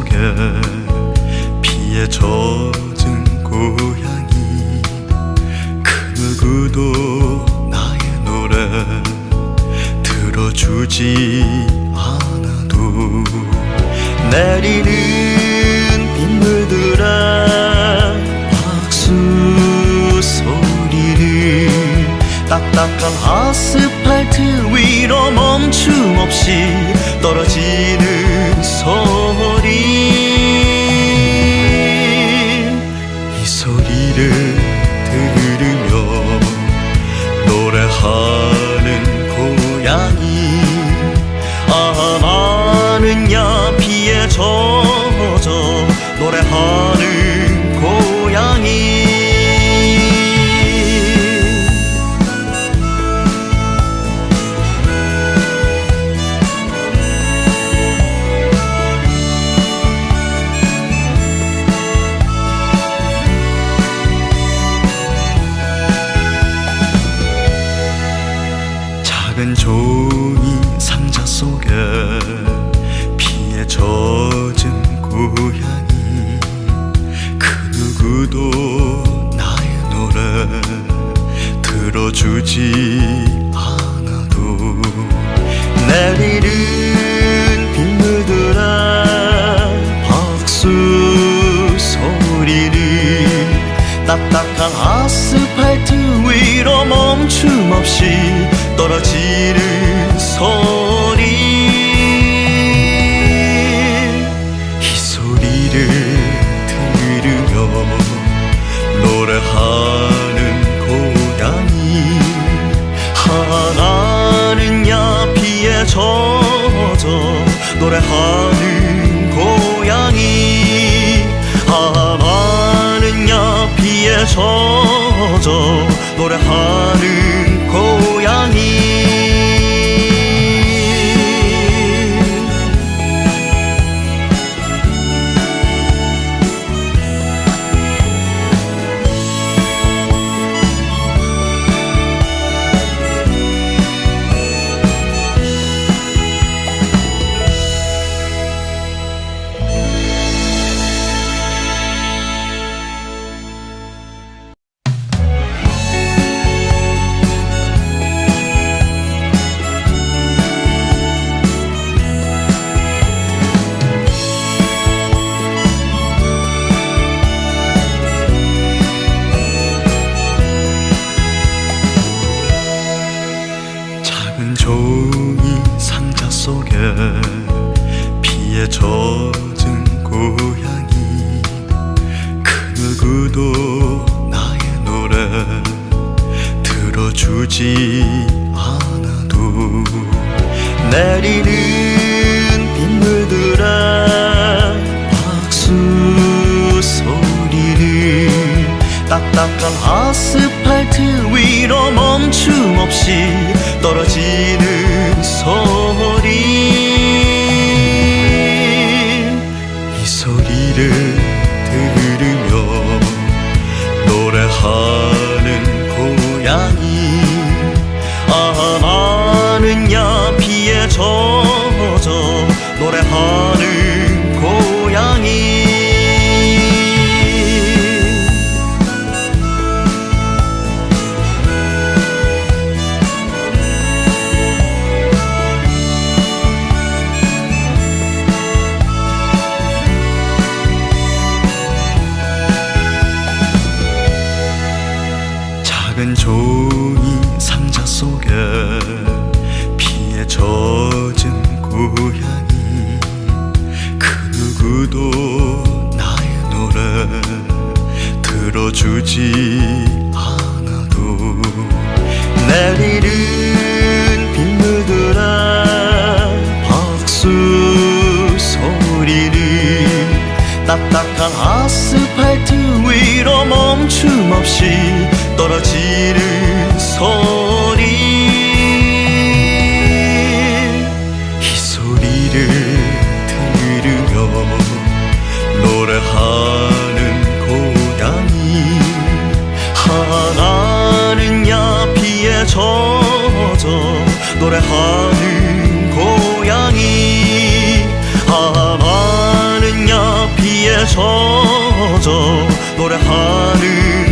속에 피에 젖은 고양이. 그 누구도 나의 노래 들어주지 않아도 내리는 빗물들아 박수 소리는 딱딱한 아스팔트 위로 멈춤 없이 떨어지는 소문 소리를 고양이 그 누구도 나의 노래 들어주지 않아도 내리는 빗물들의 박수 소리를 딱딱한 아스팔트 위로 멈춤 없이 떨어지는 소리 젖어 노래하는 피에 젖은 고양이. 그 누구도 나의 노래 들어주지 않아도 내리는 빗물들의 박수 소리를 딱딱한 아스팔트 위로 멈춤 없이 떨어지는 소리 소리를 들으며 노래하는 고양이. 아 나는 야 비에 젖어 노래하는 작은 종이 상자 속에 피에 젖은 고양이 그 누구도 나의 노래 들어주지 않아도 내리는 빗물들의 박수 소리를 딱딱한 아스팔트 위로 멈춤 없이 떨어지는 소리. 이 소리를 들으며 노래하는 고양이 하나는 야 비에 젖어 노래하는 고양이 하나는 야 비에 젖어 노래하는